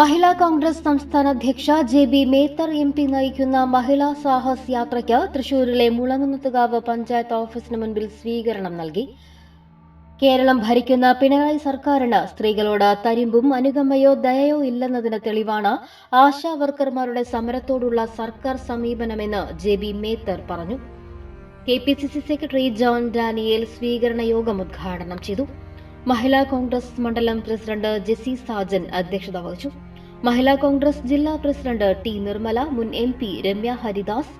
മഹിളാ കോൺഗ്രസ് സംസ്ഥാന അധ്യക്ഷ J B Mather M P നയിക്കുന്ന മഹിളാ സാഹസ് യാത്രയ്ക്ക് തൃശൂരിലെ മുളങ്ങുന്നത്തുകാവ് പഞ്ചായത്ത് ഓഫീസിന് മുൻപിൽ സ്വീകരണം നൽകി. കേരളം ഭരിക്കുന്ന പിണറായി സർക്കാരിന് സ്ത്രീകളോട് തരിമ്പും അനുകമ്പയോ ദയയോ ഇല്ലെന്നതിന് തെളിവാണ് ആശാ വർക്കർമാരുടെ സമരത്തോടുള്ള സർക്കാർ സമീപനമെന്ന് ജെ ബി മേത്തർ പറഞ്ഞു. K P C C secretary John Daniel സ്വീകരണ യോഗം ഉദ്ഘാടനം ചെയ്തു. മഹിളാ കോൺഗ്രസ് മണ്ഡലം പ്രസിഡന്റ് ജെസി സാജൻ അധ്യക്ഷത വഹിച്ചു. മഹിളാ കോൺഗ്രസ് ജില്ലാ പ്രസിഡന്റ് ടി നിർമ്മല മുൻ എം പി രമ്യ ഹരിദാസ്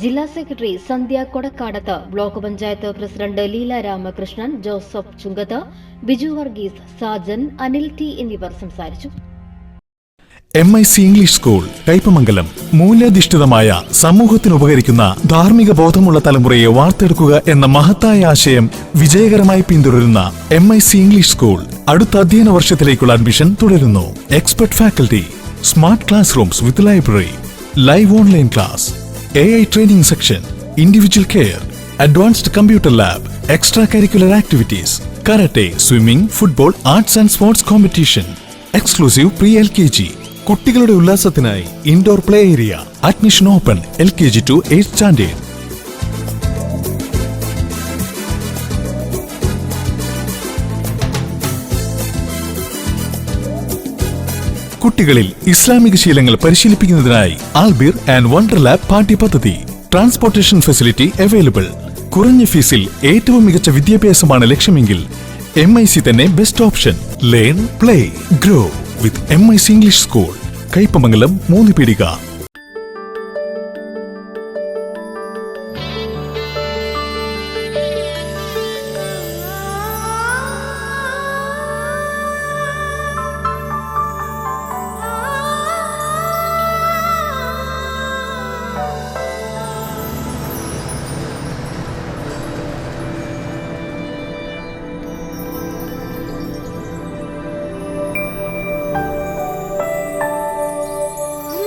ജില്ലാ secretary Sandhya Kodakkadath block panchayat president Leela Ramakrishnan Joseph Chungath Biju Varghese Sajan Anil T എന്നിവർ സംസാരിച്ചു. M I C English school Kaippamangalam മൂല്യാധിഷ്ഠിതമായ സമൂഹത്തിന് ഉപകരിക്കുന്ന ധാർമ്മിക ബോധമുള്ള തലമുറയെ വാർത്തെടുക്കുക എന്ന മഹത്തായ ആശയം വിജയകരമായി പിന്തുടരുന്ന M I C English school അടുത്ത അധ്യയന വർഷത്തിലേക്കുള്ള അഡ്മിഷൻ തുടരുന്നു. Expert faculty smart class rooms with library live online class A I training section individual care advanced computer lab extra curricular activities karate swimming football arts and sports competition exclusive pre L K G കുട്ടികളുടെ ഉല്ലാസത്തിനായി indoor play area admission open L K G to eight standard കുട്ടികളിൽ ഇസ്ലാമിക ശീലങ്ങൾ പരിശീലിപ്പിക്കുന്നതിനായി Albir and wonder lab പാഠ്യ പദ്ധതി. Transportation facility available. കുറഞ്ഞ ഫീസിൽ ഏറ്റവും മികച്ച വിദ്യാഭ്യാസമാണ് ലക്ഷ്യമെങ്കിൽ എം ഐ സി തന്നെ best option learn play grow with M I C English school Kaippamangalam Moonnupeedika.